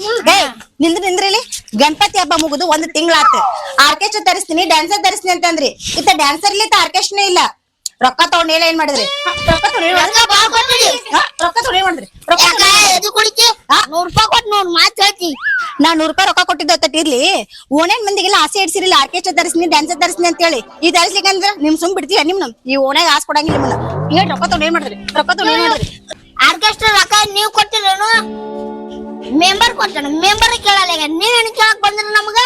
ಏ ನಿಂದ್ರ ನಿಂದ್ರಿಲಿ. ಗಣಪತಿ ಹಬ್ಬ ಮುಗಿದು ಒಂದ್ ತಿಂಗಳಾತ. Orchestra ತರಿಸ್ತೀನಿ dancer ತರಿಸ್ತೀನಿ ಅಂತಂದ್ರಿ. ಇತ್ತ ಡ್ಯಾನ್ಸರ್ ಇಲ್ಲಿ ಆರ್ಕೆಸ್ಟ್ರಾ ಇಲ್ಲ. ರೊಕ್ಕ ತಗೊಂಡ್ ಹೇಳ ಏನ್ ಮಾಡಿದ್ರಿ? ರೊಕ್ಕ ತಗೊಂಡ್ ಏನ್ ಮಾಡಿದ್ರಿ? ಹಾ, ರೊಕ್ಕ ತಗೊಂಡ್ ಏನ್ ಮಾಡಿದ್ರಿ. ರೊಕ್ಕ ತಗೊಂಡ್- ಎದು ನೂರ್ ರೂಪಾಯಿ ಕೊಟ್ಟು ನೋಡ್ ಮಾತ್ ಹೇಳ್ತಿ. ನಾ ನೂರ್ ರೂಪಾಯಿ ರೊಕ್ಕ ಕೊಟ್ಟಿದ್ದ ತಟ್ಟಿರ್ಲಿ ಓಣೆನ್ ಮಂದಿಗೆಲ್ಲ ಆಸೆ ಇಡ್ಸಿರಿಲ್ಲ ಆರ್ಕೆಸ್ಟ್ರಾ ತರಿಸ್ತೀನಿ ಡ್ಯಾನ್ಸರ್ ತರಿಸ್ತೀನಿ ಅಂತ ಹೇಳಿ ಈ ತರಿಸ್ಲಿಕ್ಕಂದ್ರ ನಿಮ್ ಸುಮ್ ಬಿಡ್ತೀಯ ನಿಮ್ ಈ ಓಣ್ಯಾಗ ಆಸ್ ಕೊಡಂಗಿಲ್ಲ ನಿಮ್ಮನ್ನ. ಹೇಳ್ ರೊಕ್ಕ ತಗೊಂಡ್ ಏನ್ ಮಾಡಿದ್ರಿ. ರೊಕ್ಕ ತಗೊಂಡ್ ಏನ್ ಮಾಡಿದ್ರಿ. ಆರ್ಕೆಸ್ಟ್ರಾ ರೊಕ್ಕ ನೀವ್ ಕೊಟ್ಟಿರೇನು? ಮೆಂಬರ್ ಕೊಡ್ತಾನ ಮೆಂಬರ್ ಕೇಳಲ್ಲ ಈಗ. ಏನ್ ಕೇಳಕ್ ಬಂದ್ರ ನಮಗ?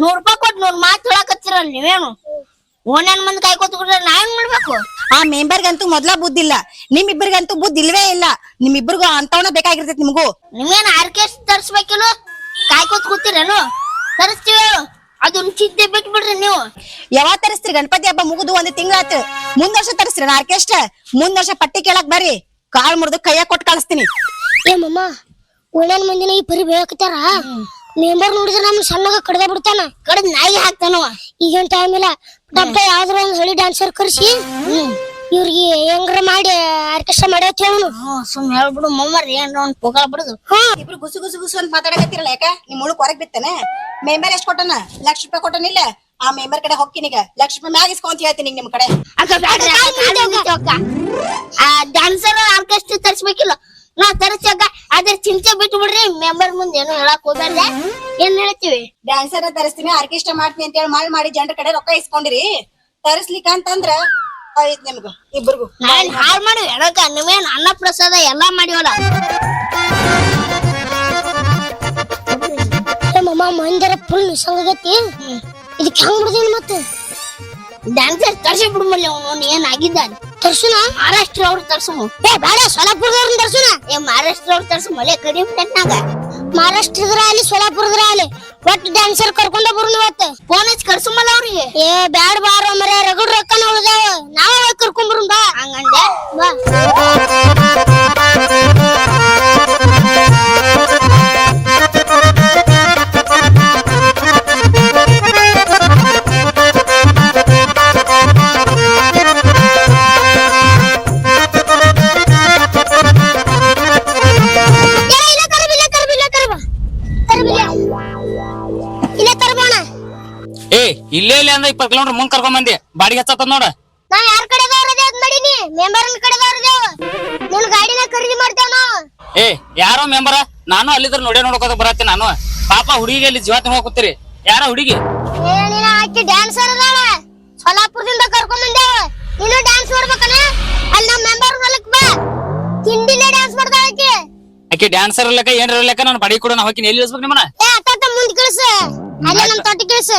ನೂರ್ ರೂಪಾಯಿ ಕೊಟ್ಟು ನೂರ್ ಮಾತ್ ಹೇಳಕತ್ತಿರಲ್ಲ ನೀವೇನು? ಓನೇನ್ ಮಂದಿ ಕೈ ನಾ ಹೆಂಗ್ ಮಾಡ್ಬೇಕು? ಆ ಮೆಂಬರ್ಗಂತೂ ಮೊದ್ಲ ಬುದ್ಧಿಲ್ಲ ನಿಮ್ಮಿಬ್ಬರಿಗಂತೂ ಬುದ್ಧಿ ಇಲ್ವೇ ಇಲ್ಲ. ನಿಮ್ಮಿಬ್ಬರಿಗೂ ಅಂತವನ ಬೇಕಾಗಿರ್ತೈತಿ ನಿಮಗೂ. ನೀವೇನ್ ಆರ್ಕೆಸ್ಟ್ ತರ್ಸ್ಬೇಕಿಲ್ಲ? ಕಾಯ್ಕೋತ್ ಕೂತಿರೇನು? ತರಿಸ್ತೀವಿ ಅದನ್ ಅದನ್ನ ಚಿಂತೆ ಬಿಟ್ಬಿಡ್ರಿ ನೀವು. ಯಾವಾಗ ತರಿಸ್ತೀರಿ? ಗಣಪತಿ ಹಬ್ಬ ಮುಗಿದು ಒಂದ್ ತಿಂಗಳಾತು ಮುಂದ್ ವರ್ಷ ತರಿಸ್ತೀರ ಆರ್ಕೆಸ್ಟ್ರಾ ಮುಂದ್ ವರ್ಷ ಪಟ್ಟಿ ಕೇಳಕ್ ಬರ್ರಿ. ಕಾಲ್ ಮುರಿದು ಕೈಯಾಗ ಕೊಟ್ಟು ಕಳಿಸ್ತೀನಿ. ಏ ಮಮ್ಮ ಒಳ್ಳೆನ್ ಮಂದಿನ ಈ ಪರಿ ಬೇಕತ್ತಾರ? ಮೆಂಬರ್ ನೋಡಿದ್ರೆ ನಮ್ ಸಣ್ಣಗ ಕಡ್ದ ಬಿಡ್ತಾನ. ಕಡದ್ ನಾಯಿ ಹಾಕ್ತಾನವ. ಈಗೇನ್ ಟೈಮ್ ಇಲ್ಲ. ಡಬ್ಬ ಯಾವ್ದ್ರ ಒಂದ್ ಹಳಿ ಡ್ಯಾನ್ಸರ್ ಕರ್ಸಿ ಇವ್ರಿಗೆ ಹೆಂಗ್ರ ಮಾಡಿ ಆರ್ಕೆಸ್ಟ್ರಾ ಮಾಡ್ಯಾತಿ ಅವನು. ಸುಮ್ ಹೇಳ್ಬಿಡು ಮೊಮ್ಮರ್ ಏನ್ ಒಂದ್ ಪೊಗಳ ಬಿಡುದು. ಇಬ್ರು ಗುಸು ಗುಸು ಗುಸು ಅಂತ ಮಾತಾಡಕತ್ತಿರಲ್ಲ ಯಾಕ? ನಿಮ್ ಮುಳುಕ್ ಹೊರಗ್ ಬಿತ್ತಾನೆ. ಮೆಂಬರ್ ಎಷ್ಟ್ ಕೊಟ್ಟನ? ಲಕ್ಷ ರೂಪಾಯಿ ಕೊಟ್ಟನಿಲ್ಲ ಆ ಮೆಂಬರ್ ಕಡೆ ಹೊಕ್ಕಿನೀಗ ಲಕ್ಷ ರೂಪಾಯಿ ಮ್ಯಾಗ ಇಸ್ಕೊಂತ ಹೇಳ್ತೀನಿ ನಿಮ್ ಕಡೆ. ಆ ಡ್ಯಾನ್ಸರ್ ಆರ್ಕೆಸ್ಟ್ರಾ ತರಿಸ್ಬೇಕಿಲ್ಲ. ನಾ ತರಿಸಕ್ಕ ಅದ್ರ ಚಿಂತೆ ಬಿಟ್ಟು ಬಿಡ್ರಿ ಮೆಂಬರ್ ಮುಂದೆ ಏನು ಹೇಳಕ್ ಹೋಗ್ಬಾರ್ದೆ ಏನ್ ಹೇಳ್ತೀವಿ? ಡ್ಯಾನ್ಸರ್ ತರಿಸ್ತೀನಿ ಆರ್ಕೆಸ್ಟ್ರಾ ಮಾಡ್ತೀನಿ ಅಂತ ಹೇಳಿ ಮಾಡಿ ಮಾಡಿ ಜನರ ಕಡೆ ರೊಕ್ಕ ಇಸ್ಕೊಂಡಿರಿ. ತರಿಸ್ಲಿಕ್ಕ ಅಂತಂದ್ರ ಆಯ್ತ್ ನಿಮ್ಗ ಇಬ್ಬರಿಗೂ ನಾನ್ ಹಾಳ್ ಮಾಡಿ ಎಡಕ ನೀವೇನ್ ಅನ್ನ ಪ್ರಸಾದ ಎಲ್ಲಾ ಮಾಡಿವಲ್ಲ? ಏ ಮಮ್ಮ ಮಂದಿರ ಫುಲ್ ನಿಸಂಗತಿ ಇದಕ್ಕೆ ಹೆಂಗ್ ಬಿಡ್ದೀನಿ ಮತ್ತೆ? ಡ್ಯಾನ್ಸರ್ ತರ್ಸಿ ಬಿಡ್ಮಲ್ಲಿ ಅವನು ಏನ್ ಆಗಿದ್ದಾನೆ? ತರ್ಸುನ ಮಹಾರಾಷ್ಟ್ರ ಅವ್ರು ತರ್ಸಮು ಏ ಬೇಡ ಸೊಲಾಪುರದವ್ರನ್ನ ತರ್ಸುನ ಏ ಮಹಾರಾಷ್ಟ್ರ ಅವ್ರು ತರ್ಸು ಮಳೆ ಕಡಿಮೆ ಟೆಟ್ನಾಗ ಮಹಾರಾಷ್ಟ್ರದ್ರ ಅಲ್ಲಿ ಸೊಲಾಪುರದ್ರ ಅಲ್ಲಿ ಒಟ್ಟು ಡ್ಯಾನ್ಸರ್ ಕರ್ಕೊಂಡ ಬರುನ್ ಇವತ್ತು. ಫೋನ್ ಹಚ್ಚಿ ಕರ್ಸಮಲ್ಲ ಅವ್ರಿಗೆ. ಏ ಬ್ಯಾಡ ಬಾರೋ ಮರ ರಗಡ್ ರೊಕ್ಕನ ಉಳ್ದಾವ. ನಾವ ಕರ್ಕೊಂಡ್ ಬರುನ್ ಬಾ. ಹಂಗಂದೆ ಬಾ. ಇಲ್ಲೇ ಇಲ್ಲೇ ಅಂದ್ರೆ ಇಪ್ಪತ್ತು ಕಿಲೋಮೀಟರ್ ಮುಂದ್ ಕರ್ಕೊಂಡ್ ಬಂದಿ. ಬಾಡಿಗೆ ಹಚ್ಚತ್ತ ನೋಡ. ನಾ ಯಾರ ಕಡೆದವ್ರದೇ ಅದ್ ಮಾಡೀನಿ? ಮೆಂಬರ್ ಕಡೆದವ್ರದೇವ್ ನಿನ್ ಗಾಡಿನ ಖರೀದಿ ಮಾಡ್ತೇವ ನಾವು. ಏ ಯಾರೋ ಮೆಂಬರ? ನಾನು ಅಲ್ಲಿದ್ರ ನೋಡೇ ನೋಡ್ಕೋತ ಬರತ್ತೆ ನಾನು. ಪಾಪ ಹುಡುಗಿಗೆ ಅಲ್ಲಿ ಜೀವ ತಿನ್ಕೊಂಡ್ ಯಾರ ಯಾರೋ ಹುಡುಗಿ? ಏ ನೀನ ಆಕಿ ಡ್ಯಾನ್ಸರ್ ಅದಾಳ. ಸೊಲಾಪುರದಿಂದ ಕರ್ಕೊಂಡ್ ಬಂದೇವ. ನೀನು ಡ್ಯಾನ್ಸ್ ಮಾಡ್ಬೇಕನ? ಅಲ್ಲಿ ನಮ್ ಮೆಂಬರ್ ಹೊಲಕ್ ಬಾ. ಡ್ಯಾನ್ಸ್ ಮಾಡ್ತಾಳ ಆಕಿ. ಆಕೆ ಡ್ಯಾನ್ಸರ್ ಇರ್ಲಕ್ಕ ಏನ್ರ ಇರ್ಲಕ್ಕ ನಾನು ಬಾಡಿಗೆ ಕೊಡೋಣ ಹೋಗಿ ಎಲ್ಲಿ ಇಳಿಸ್ಬೇಕು ನಿಮ್ಮನ್ನ? ಏ ಕಳ್ಸ. ಅಲ್ಲೇ ನಮ್ ತೊಟ್ಟಿ ಕಳ್ಸ.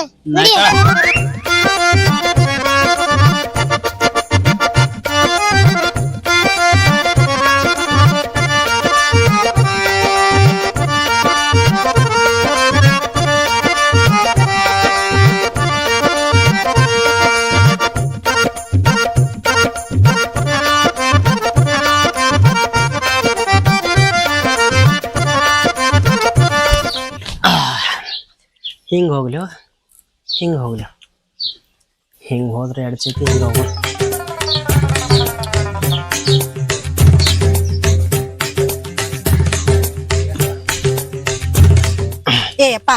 ಹಿಂಗೆ ಹೋಗ್ಲಿ ಹಿಂಗೆ ಹೋಗ್ಲಿ ಹಿಂಗೆ ಹೋದ್ರೆ ಎರಡು ಚೀಟಿ ಹಿಂಗೆ ಹೋಗ್ಲಿ ಏ ಅಪ್ಪ.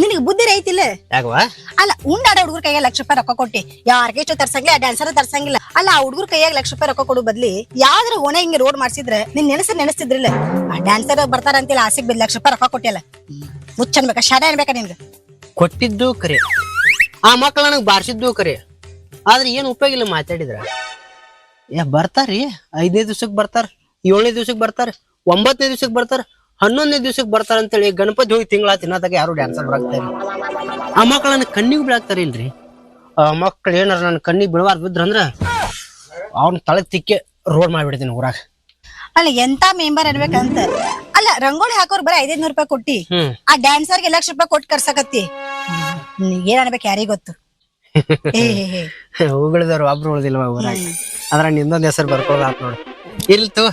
ನಿನಗೆ ಬುದ್ಧಿ ರೈತಿಲ್ಲ? ಯಾಕವ ಅಲ್ಲ ಉಂಡಾಡ ಹುಡುಗರ ಕೈಯಾಗ ಲಕ್ಷ ರೂಪಾಯಿ ರೊಕ್ಕ ಕೊಟ್ಟಿ. ಯಾವ ಆರ್ಕೆಸ್ಟ್ರಾ ತರ್ಸಂಗಿಲ್ಲ ಡ್ಯಾನ್ಸರ್ ತರ್ಸಂಗಿಲ್ಲ. ಅಲ್ಲ ಆ ಹುಡುಗರ ಕೈಯಾಗ ಲಕ್ಷ ರೂಪಾಯಿ ರೊಕ್ಕ ಕೊಡು ಬದ್ಲಿ ಯಾವ್ದ್ರ ಓಣೆ ಹಿಂಗೆ ರೋಡ್ ಮಾಡ್ಸಿದ್ರೆ ನಿನ್ ನೆನಸ ನೆನೆಸ್ತಿದ್ರಿಲ್ಲ. ಆ ಡ್ಯಾನ್ಸರ್ ಬರ್ತಾರ ಆಸೆಗೆ ಬಿದ್ದು ಲಕ್ಷ ರೂಪಾಯಿ ರೊಕ್ಕ ಕೊಟ್ಟಿಲ್ಲ ಮುಚ್ಚ ಶಾಡ ಅನ್ಬೇಕ ನಿನ್ಗೆ? ಕೊಟ್ಟಿದ್ದು ಕರೆ. ಆ ಮಕ್ಳು ನನಗೆ ಬಾರಿಸಿದ್ದು ಕರೆ. ಆದ್ರೆ ಏನು ಉಪಯೋಗ ಇಲ್ಲ ಮಾತಾಡಿದ್ರ. ಏ ಬರ್ತಾರ್ರಿ ಐದನೇ ದಿವ್ಸಕ್ಕೆ ಬರ್ತಾರ, ಏಳನೇ ದಿವ್ಸಕ್ಕೆ ಬರ್ತಾರ, ಒಂಬತ್ತನೇ ದಿವ್ಸಕ್ಕೆ ಬರ್ತಾರ, ಹನ್ನೊಂದನೇ ದಿವ್ಸಕ್ಕೆ ಬರ್ತಾರ ಅಂತೇಳಿ ಗಣಪತಿ ಹೋಗಿ ತಿಂಗಳ ತಿನ್ನೋದಾಗ ಯಾರು ಡ್ಯಾನ್ಸರ್ ಬರಾಕ್ತಾರೆ. ಆ ಮಕ್ಳು ನನ್ನ ಕಣ್ಣಿಗೆ ಬೀಳಾಕ್ತಾರ ಇಲ್ರಿ ಆ ಮಕ್ಳು ಏನಾರ ನನ್ನ ಕಣ್ಣಿಗೆ ಬೀಳಬಾರ್ದು ಬಿದ್ರಂದ್ರ ಅವ್ನ ತಲೆ ತಿಕ್ಕೆ ರೋಡ್ ಮಾಡಿಬಿಡ್ತೀನಿ ಊರಾಗ. ಅಲ್ಲ ಎಂತ ಮೆಂಬರ್ ಇರ್ಬೇಕಂತ? ಅಲ್ಲ ರಂಗೋಲಿ ಹಾಕೋರ್ ಬರೀ ಐದೈದ್ನೂರು ರೂಪಾಯಿ ಕೊಟ್ಟಿ. ಹ್ಮ್. ಆ ಡ್ಯಾನ್ಸರ್ಗೆ ಲಕ್ಷ ರೂಪಾಯಿ ಕೊಟ್ಟು ಕರ್ಸಕತ್ತಿ. ಏನ್ ಅನ್ಬೇಕು ಯಾರಿಗ್ ಗೊತ್ತು? ಏ ಹೇ ಹೇ. ಉಳಿದವ್ರು ಒಬ್ರು ಉಳಿದಿಲ್ವ ಊರಾಗ. ಅದ್ರ ನಿಂದೊಂದ್ ಹೆಸರು ಬರ್ಕೊಳ್ಳೋದು ನೋಡು. ಇಲ್ತು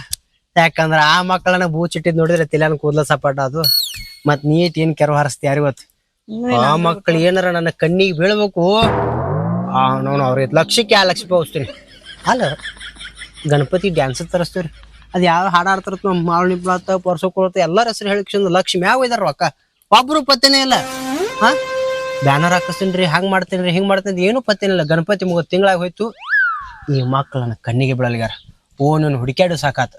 ಯಾಕಂದ್ರ ಆ ಮಕ್ಕಳನ್ನ ಬೂ ಚಿಟ್ಟಿದ್ ನೋಡಿದ್ರೆ ತಿಲಾನ್ ಕೂದ್ಲ ಸಪಾಟ ಅದು ಮತ್ ನೀಟ್ ಏನ್ ಕೆರವು ಹರಿಸ್ತಿ ಯಾರಿಗ್ ಗೊತ್ತು? ಆ ಮಕ್ಕಳು ಏನಾರ ನನ್ನ ಕಣ್ಣಿಗೆ ಬೀಳ್ಬೇಕು? ಅವ್ರ ನಾನು ಲಕ್ಷಕ್ಕೆ ಆ ಲಕ್ಷ ರೂಪಾಯಿ ಹೋಗ್ತೀನಿ ಅಲ್ಲ ಗಣಪತಿ ಡ್ಯಾನ್ಸ್ ತರಿಸ್ತೀವ್ರಿ. ಅದು ಯಾವ ಹಾಡು ಆಡ್ತಾರ ನಮ್ಮ ಮಾವಳಿ ಪ್ಲಾತ ಪರ್ಸೋ ಎಲ್ಲರ ಹೆಸರು ಹೇಳಿ ಲಕ್ಷ ಮ್ಯಾಗ ಇದಾರ ರೊಕ್ಕ. ಒಬ್ರು ಪತ್ತೆನೇ ಇಲ್ಲ. ಹಾ? ಬ್ಯಾನರ್ ಹಾಕಿಸ್ತೀನಿ ಹಂಗ್ ಮಾಡ್ತೀನಿ ಹಿಂಗ್ ಮಾಡ್ತೀನಿ ಏನು ಪತ್ತೇನೇ ಇಲ್ಲ. ಗಣಪತಿ ಮುಗ ತಿಂಗಳಾಗ ಹೋಯ್ತು. ಈ ಮಕ್ಕಳನ್ನ ಕಣ್ಣಿಗೆ ಬಿಡಲಿಗಾರ ಓ ಹುಡುಕ್ಯಾಡು ಸಾಕಾತ.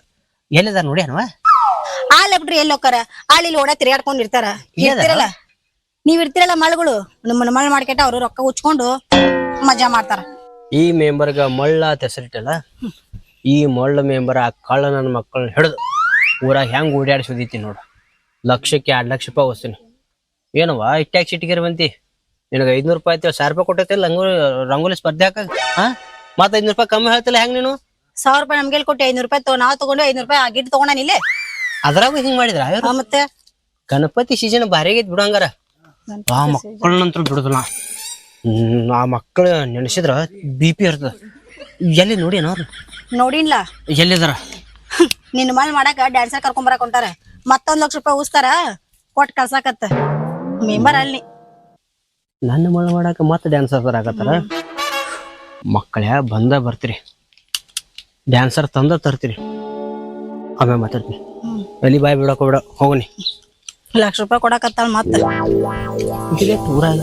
ಎಲ್ಲಿದಾರ ನೋಡಿ ಅನ್ವ? ಆಲ್ ಬಿಡ್ರಿ ಎಲ್ಲಿ ಹೋಕಾರ ಆಲ್ ಇಲ್ಲಿ ಓಡ ತಿರ್ಗಾಡ್ಕೊಂಡ್ ಇರ್ತಾರ ಇರ್ತಿರಲ್ಲ? ನೀವ್ ಇರ್ತಿರಲ್ಲ ಮಳ್ಗಳು? ನಮ್ಮನ್ನ ಮಳ್ ಮಾಡ್ಕೆಟ ಅವ್ರು ರೊಕ್ಕ ಉಚ್ಕೊಂಡು ಮಜಾ ಮಾಡ್ತಾರ. ಈ ಮೆಂಬರ್ಗ ಮಳ್ಳ ಅಂತ ಹೆಸರಿಟ್ಟಲ್ಲ ಈ ಮಳ್ಳ ಮೆಂಬರ್ ಆ ಕಳ್ಳ ನನ್ನ ಮಕ್ಕಳನ್ನ ಹಿಡಿದು ಊರಾಗ ಹೆಂಗ್ ಓಡಾಡಿಸೋದೈತಿ ನೋಡು. ಲಕ್ಷಕ್ಕೆ ಎರಡು ಲಕ್ಷ ರೂಪಾಯಿ ಹೋಗ್ತೀನಿ ಏನವ್ವ ಇಟ್ಟಾಗ ಸಿಟಿಗೆರೆ ಬಂತಿ ನಿನಗೆ ಐದ್ನೂರು ರೂಪಾಯಿ ಐತಿ ಸಾವಿರ ರೂಪಾಯಿ ಕೊಟ್ಟೈತಿ ರಂಗೋಲಿ ರಂಗೋಲಿ ಸ್ಪರ್ಧೆ ಹಾಕ ಹಾ ಮತ್ತೆ ಐದ್ನೂರು ರೂಪಾಯಿ ಕಮ್ಮಿ ಹೇಳ್ತಿಲ್ಲ ಹೆಂಗ್ ನೀನು? ಸಾವಿರ ರೂಪಾಯಿ ನಮ್ಗೆ ಕೊಟ್ಟು ಐನೂರು ರೂಪಾಯಿ ತಗೋ ನಾವು ತಗೊಂಡು ಐನೂರು ರೂಪಾಯಿ ಆಗಿಟ್ಟು ತಗೊಂಡ ಇಲ್ಲೇ? ಅದ್ರಾಗೂ ಹಿಂಗ್ ಮಾಡಿದ್ರ? ಮತ್ತೆ? ಗಣಪತಿ ಸೀಸನ್ ಭಾರಿ ಬಿಡೋಂಗಾರ ಆ ಮಕ್ಕಳನ್ನಂತೂ ಬಿಡುದಿಲ್ಲ. ಹ್ಮ್ ಆ ಮಕ್ಕಳು ನೆನೆಸಿದ್ರ ಬಿ ಪಿ ಇರ್ತದ. ಎಲ್ಲಿ ನೋಡಿ ಅವ್ರು? ನೋಡಿನ್ಲ ಎಲ್ಲಿದಾರ? ನಿನ್ನ ಮಲ್ ಮಾಡಾಕ ಡ್ಯಾನ್ಸರ್ ಕರ್ಕೊಂಡ್ ಬರಕ್ ಹೊಂಟಾರ. ಮತ್ತೊಂದ್ ಲಕ್ಷ ರೂಪಾಯಿ ಉಸ್ತಾರ. ಕೊಟ್ ಕಳ್ಸಾಕತ್ತ. ಮೆಂಬರ್ ಅಲ್ಲಿ. ನನ್ನ ಮಳ ಮಾಡಾಕ ಮತ್ತೆ ಡ್ಯಾನ್ಸರ್ ಬರಾಕತ್ತಾರ? ಮಕ್ಕಳ ಬಂದ ಬರ್ತೀರಿ. ಡ್ಯಾನ್ಸರ್ ತಂದ ತರ್ತೀರಿ. ಆಮೇಲೆ ಮಾತಾಡ್ತೀನಿ. ಎಲ್ಲಿ ಬಾಯ್ ಬಿಡಕ್ ಬಿಡ ಹೋಗನಿ. ಲಕ್ಷ ರೂಪಾಯಿ ಕೊಡಕತ್ತಾಳ ಮತ್ತೆ. ಇದೇ ಪೂರ ಇಲ್ಲ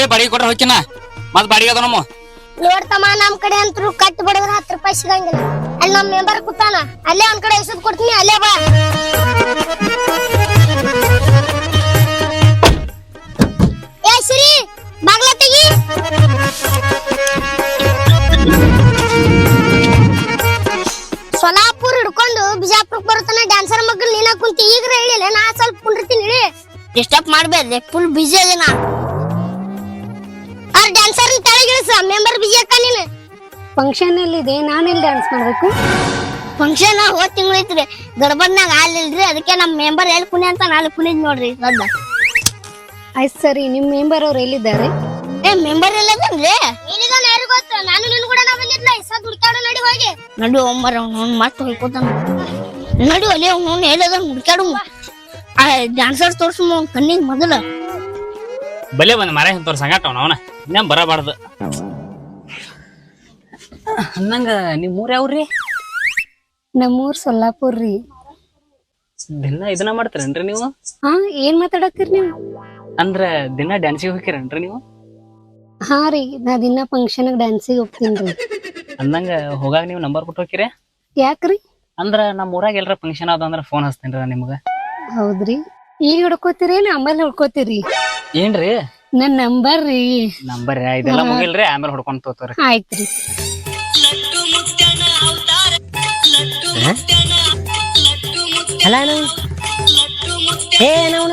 ಇದ್ರಿ ಬಾಡಿಗೆ ಕೊಟ್ರೆ ಹೋಗ್ಕಿನ ಮತ್ ಬಾಡಿಗೆ ಅದ ನಮ್ಮ. ನೋಡ್ತಮ್ಮ ನಮ್ ಕಡೆ ಅಂತೂ ಕಟ್ ಬಡದ್ರ ಹತ್ತು ರೂಪಾಯಿ ಸಿಗಂಗಿಲ್ಲ. ಅಲ್ಲಿ ನಮ್ ಮೆಂಬರ್ ಕೂತಾನ ಅಲ್ಲೇ ಒಂದ್ ಕಡೆ ಎಸದ್ ಕೊಡ್ತೀನಿ ಅಲ್ಲೇ ಬಾ. ಏ ಸಿರಿ ಬಾಗ್ಲ ತೆಗಿ. ಸೊಲಾಪುರ್ ಹಿಡ್ಕೊಂಡು ಬಿಜಾಪುರ್ ಬರುತ್ತಾನೆ ಡ್ಯಾನ್ಸರ್ ಮಗ್ಳು ನೀನ ಕುಂತಿ ಈಗ ಹೇಳಿಲ್ಲ ನಾ ಸ್ವಲ್ಪ ಕುಂಡಿರ್ತೀನಿ ಹೇಳಿ ಡಿಸ್ಟರ್ಬ್ ಮಾಡ್ಬೇಡ ಫುಲ್ ಬಿಜಿ ಅದೇ ನಾ. ಅವ್ರ ಡ್ಯಾನ್ಸರ್ ತೆಳಗಿಳಿಸ ಮೆಂಬರ್ ಬಿಜಿ ಅಕ್ಕ ನೀನು. ಫಂಕ್ಷನ್ ಎಲ್ಲಿದೆ ಇಲ್ಲಿ ಡ್ಯಾನ್ಸ್ ಮಾಡಬೇಕು? ಫಂಕ್ಷನ್ ಹೋದ್ ತಿಂಗಳು ಐತ್ರಿ. ಗಡ್ಬಡ್ನಾಗ ಇಲ್ಲರಿ ಅದಕ್ಕೆ ನಮ್ಮ ಮೆಂಬರ್ ಎಲ್ಲಿ ಕುನಿ ಅಂತ ನಾಳೆ ಕುಣಿದ್ ನೋಡ್ರಿ ಸದ್ದ ಆಯ್ತು ಸರಿ ನಿಮ್ಮ ಮೆಂಬರ್ ಅವ್ರು ಎಲ್ಲಿದ್ದಾರೆ? ಏ ಮೆಂಬರ್ ಎಲ್ಲದಂದ್ರೆ ಏನಿದಾನ ಯಾರು ಗೊತ್ತು ನಾನು ನಿನ್ ಕೂಡ ನಾ ಬಂದಿದ್ಲ ಇಸದ್ ಹುಡ್ಕಾಡು ನಡಿ ಹೋಗಿ. ನಡಿ ಒಮ್ಮರ ಅವ್ನು ಮತ್ತೆ ಹೋಯ್ಕೋತಾನ ನಡಿ ಅಲ್ಲಿ ಅವ್ನು ಹೇಳದ ಹುಡ್ಕಾಡು ಆ ಡ್ಯಾನ್ಸರ್ ತೋರ್ಸು ಕಣ್ಣಿಗೆ ಮೊದಲ. ಬಲೆ ಬಂದ್ ಮರ ಸಂಗಾಟ ಅವನ. ಇನ್ನೇನ್ ಬರಬಾರ್ದು. ಅಂದಂಗ ನಿಮ್ ಊರ್ ಯಾವ್ರಿ? ನಮ್ಮೂರ್ ಸೊಲ್ಲಾಪುರ್ ರೀ. ದಿನ ಇದನ್ನ ಮಾಡ್ತೀರೇನ್ರಿ ನೀವು? ಹಾ ಏನ್ ಮಾತಾಡತ್ತೀರಿ ನೀವು? ಅಂದ್ರ ದಿನ ಡ್ಯಾನ್ಸಿಗೆ ಹೋಗಿರೇನ್ರಿ ನೀವು? ಹಾ ರೀ ನಾ ದಿನ ಫಂಕ್ಷನ್ ಡ್ಯಾನ್ಸಿಗೆ ಹೋಗ್ತೀನಿ ಅಂದಂಗ ಹೋಗಾಗ ನೀವು ನಂಬರ್ ಕೊಟ್ಟು ಹೋಗಿರಿ ಯಾಕ್ರಿ ಅಂದ್ರ ನಮ್ಮ ಊರಾಗ ಎಲ್ರ ಫಂಕ್ಷನ್ ಆದ ಅಂದ್ರ ಫೋನ್ ಹಚ್ತೇನ್ರಿ ನಿಮ್ಗ. ಹೌದ್ರಿ. ಈಗ ಹುಡ್ಕೋತೀರಿ ಆಮೇಲೆ ಹುಡ್ಕೋತೀರಿ? ಏನ್ರಿ? ನನ್ ನಂಬರ್ ರೀ. ನಂಬರ್ ಇದೆಲ್ಲ ಮುಗಿಲ್ರಿ ಆಮೇಲೆ ಹೊಡ್ಕೊಂಡ್ ತೋತಾರ ಆಯ್ತ್ರಿ ಅಲ್ಲ ಏನವನ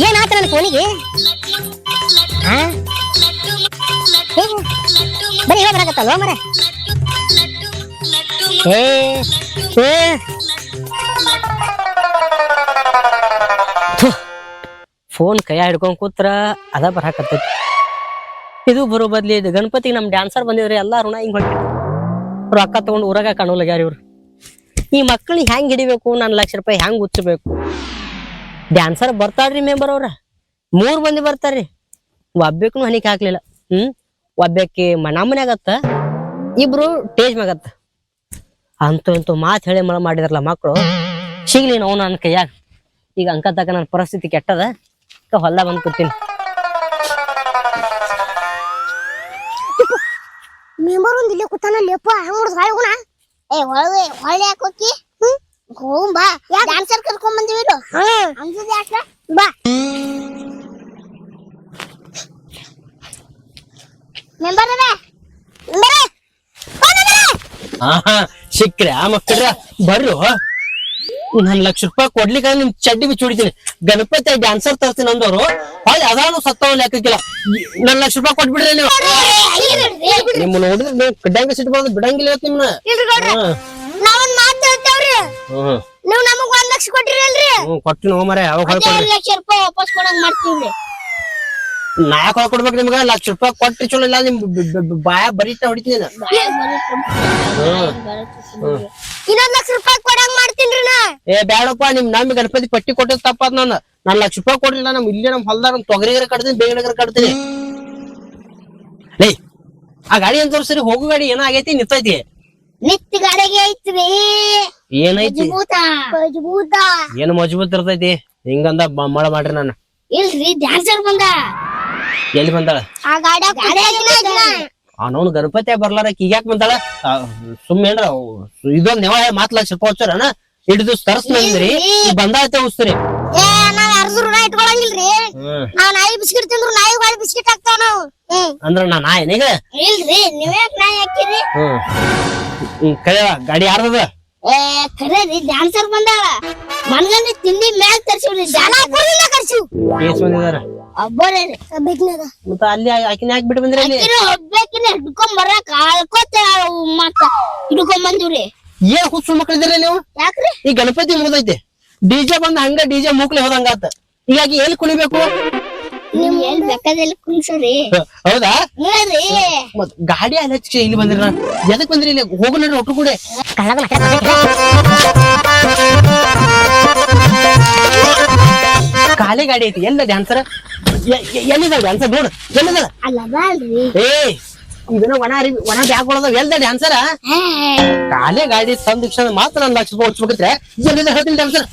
ಏನಾತ ನನ್ನ ಫೋನಿಗೆ ಬರೀ ಹೇಳ ಬರಾಕತ್ತಲ್ವ ಮರ? ಏ ಏ ಫೋನ್ ಕೈ ಹಿಡ್ಕೊಂಡ್ ಕೂತ್ರ ಅದ ಬರಾಕತ್ತೈತಿ. ಇದು ಬರೋ ಬದ್ಲಿ ಇದು ಗಣಪತಿ ನಮ್ ಡ್ಯಾನ್ಸರ್ ಬಂದಿದ್ರಿ ಎಲ್ಲಾ ಋಣ ಹಿಂಗ್ ಹೊಂಟಿ ರೊಕ್ಕ ತಗೊಂಡು ಊರಾಗ ಕಾಣೋಲ್ಯಾರ ಇವ್ರು. ಈ ಮಕ್ಕಳಿಗೆ ಹೆಂಗ್ ಹಿಡಿಬೇಕು? ನನ್ ಲಕ್ಷ ರೂಪಾಯಿ ಹೆಂಗ್ ಉಚ್ಚಬೇಕು ಡ್ಯಾನ್ಸರ್ ಬರ್ತಾಳ್ರಿ ಮೆಂಬರ್ ಅವ್ರ? ಮೂರ್ ಮಂದಿ ಬರ್ತಾರ್ರಿ. ಒಬ್ಬಕ್ಕೂ ಹನಿಕ್ ಹಾಕ್ಲಿಲ್ಲ. ಹ್ಮ್? ಒಬ್ಬಕ್ಕೆ ಮನ ಆಗತ್ತ ಇಬ್ರು ಟೇಜ್ ಮ್ಯಾಗತ್ತ ಅಂತೂ ಇಂತೂ ಮಾತು ಹೇಳಿ ಮಳ ಮಾಡಿದ್ರಲ್ಲ ಮಕ್ಕಳು ಸಿಗ್ಲಿ ನಾವು ನನ್ನ ಕೈಯಾಗ. ಈಗ ಅಂಕ ತಕ್ಕ ನನ್ನ ಪರಿಸ್ಥಿತಿ ಕೆಟ್ಟದ. ಹೊಲ್ದಾಗ ಬಂದ್ ಕೂತೀನಿ. ಮೆಂಬರ್ ಒಂದ್ ಇಲ್ಲೇ ಕೂತಾನ ಲೇಪ ಹಂಗ್ ಏ ಹೊಳೆ ಹೊಳೆ ಯಾಕೆ ಹೋಗಿ ಹೋಗುಂ ಬಾ. ಡ್ಯಾನ್ಸರ್ ಕರ್ಕೊಂಡ್ ಬಂದಿವಿಲ್ಲ ಅಂಜದ್ ಯಾಕ? ಬಾ. ಮೆಂಬರ್ ಅದ ಮೆಂಬರ್? ಸಿಕ್ಕ್ರೆ ಆ ಮಕ್ಕಳ್ರ ಬರ್ರು. ನನ್ ಲಕ್ಷ ರೂಪಾಯಿ ಕೊಡ್ಲಿಕ್ಕೆ ನಿಮ್ ಚಡ್ಡಿ ಬಿಚ್ಚಿ ಹೊಡಿತೀನಿ ಗಣಪತಿ ಡ್ಯಾನ್ಸರ್ ತರ್ತೀನಿ ಅಂದವ್ರು. ಹೊಳ್ಳಿ ಅದಾನು ಸತ್ತವನ್ ಲೆಕ್ಕಕ್ಕಿಲ್ಲ. ನನ್ ಲಕ್ಷ ರೂಪಾಯಿ ಕೊಟ್ಬಿಡ್ರಿ ನೀವು. ನಿಮ್ಮ ನೋಡಿದ್ರೆ ನೀವು ಕಡ್ಡಂಗ ಸಿಟ್ಟು ಬರೋದು ಬಿಡಂಗಿಲ್ಲ ನಿಮ್ನ. ನಾವೊಂದ್ ಮಾತು ನೀವ್ ನಮಗ್ ಒಂದ್ ಲಕ್ಷ ಕೊಟ್ಟಿರಲ್ರಿ. ಹ್ಮ್ ಕೊಟ್ಟಿನ ಹೋಮರೆ ಅವಾಗ ಲಕ್ಷ ರೂಪಾಯಿ ವಾಪಸ್ ಕೊಡಂಗ್ ಮಾಡ್ತೀವ್ರಿ. ನಾ ಯಾಕೆ ಹೊಳ್ಕೊಡ್ಬೇಕು ನಿಮ್ಗ ಲಕ್ಷ ರೂಪಾಯಿ ಕೊಟ್ರಿ ಚಲೋ ಇಲ್ಲ ನಿಮ್ ಬಾಯ ಬರೀತ ಹೊಡಿತೀನಿ ನಾನು. ಇನ್ನೊಂದ್ ಲಕ್ಷ ರೂಪಾಯಿ ಕೊಡಂಗ್ ಮಾಡ್ತೀನಿ ಏ ಬ್ಯಾಡಪ್ಪ ನಿಮ್ ನಮ್ ಗಣಪತಿ ಪಟ್ಟಿ ಕೊಟ್ಟಿದ್ ತಪ್ಪದ್ ನಾನು. ನಾನ್ ಲಕ್ಷ ರೂಪಾಯಿ ಕೊಡ್ಲಿಲ್ಲ ನಮ್ ಇಲ್ಲಿ ನಮ್ ಹೊಲ್ದಾರ ತೊಗರಿಗರ ಕಟ್ತೀನಿ ಬೇಗನಗರ ಕಟ್ತೀನಿ. ಲೇ ಆ ಗಾಡಿ ಏನ್ ತೋರ್ಸ್ರಿ? ಹೋಗು ಗಾಡಿ ಏನೋ ಆಗೈತಿ ನಿಂತೈತಿ. ನಿತ್ಯ ಗಾಡಿಗೆ ಐತ್ರಿ. ಏನೈತಿ? ಏನ್ ಮಜಬೂತ್ ಇರ್ತೈತಿ? ಹಿಂಗಂದ ಮಳ ಮಾಡ್ರಿ ನಾನು. ಇಲ್ರಿ ಡ್ಯಾನ್ಸರ್ ಬಂದ. ಎಲ್ಲಿ ಬಂದಾಳ? ಅವನವ್ನು ಗಣಪತಿ ಬರ್ಲಾರ ಯಾಕೆ ಬಂದಾಳ? ಸುಮ್ ಸುಮ್ನೆ ಏನ್ರ ಅವ್ ಇದೊಂದ್ ನೆವ ಮಾತ್ಲಾ ಲಕ್ಷ ಹಿಡಿದು ಹಿಡಿದು ತರ್ಸ್ನಂದ್ರಿ ಬಂದಾಯ್ತ ಉಸ್ತ್ರಿ ಅಂದ್ರ ನಾ ನಾಯನೀಗ ಹ್ಮ್. ಗಾಡಿ ಯಾರ್ದದ? ಏ ಖರೆ ರೀ ಡ್ಯಾನ್ಸರ್ ಬಂದಾಳ. ಮನ್ಗಂಡಿ ತಿಂಡಿ ಮ್ಯಾಗ್ ತರ್ಸಿವ್ರಿ ಶಾಲಾಪುರದಿಂದ ಕರ್ಸು. ಕೇಸ್ ಬಂದಿದಾರ? ಒಬ್ಬರೇ ರೀ ಬೆಕ್ನಾಗ ಮತ್ತ ಅಲ್ಲಿ ಆಕಿನ ಹಾಕಿ ಬಿಟ್ಟು ಬಂದ್ರಿ ಅಲ್ಲಿ? ಇರೋ ಒಬ್ಬೇಕಿನ ಹಿಡ್ಕೊಂಡ್ ಬರಾಕ ಆಳ್ಕೋತ ಮತ್ತ ಹಿಡ್ಕೊಂಡ್ ಬಂದಿವ್ರಿ. ಏನ್ ಹುಚ್ಚು ಮಕ್ಳಿದ್ದೀರಿ ನೀವು? ಯಾಕ್ರಿ? ಈ ಗಣಪತಿ ಮುಗ್ದೈತಿ. ಡಿಜೆ ಬಂದ ಹಂಗ ಡಿಜೆ ಮೂಕ್ಲಿ ಹೋದಂಗಾತ. ಹೀಗಾಗಿ ಎಲ್ಲಿ ಕುಣಿಬೇಕು? ನಿಮ್ ಎಲ್ ಬೇಕಾದಲ್ಲಿ ಕುಂಸರಿ ಹೌದಾ? ನೋಡ್ರಿ ಮತ್ ಗಾಡಿ ಅಲ್ಲಿ ಹಚ್ಚಿ ಇಲ್ಲಿ ಬಂದಿರ ಎದಕ್ ಬಂದ್ರಿ ಇಲ್ಲಿ? ಹೋಗು ನಡ್ರಿ ಒಟ್ಟು ಕೂಡ. ಖಾಲಿ ಗಾಡಿ ಐತಿ. ಎಲ್ಲ ಡ್ಯಾನ್ಸರ್ ಎಲ್ಲಿದಾವ ಡ್ಯಾನ್ಸರ್ ನೋಡು. ಎಲ್ಲಿದಾರ ಅಲ್ಲ ಅಲ್ರಿ. ಏ ಇದನ್ನ ಒಣ ಅರಿ ಒಣ ಬ್ಯಾಗ್ ಒಳದ ಎಲ್ದ ಡ್ಯಾನ್ಸರ ಖಾಲಿ ಗಾಡಿ ತಂದ ಮಾತ್ರ ಒಂದ್ ಲಕ್ಷ ರೂಪಾಯಿ ಹೊಡ್ಸ್ಬೇಕಿದ್ರೆ ಎಲ್ಲಿದ ಹೇಳ್ತೀನಿ ಡ್ಯಾನ್ಸರ್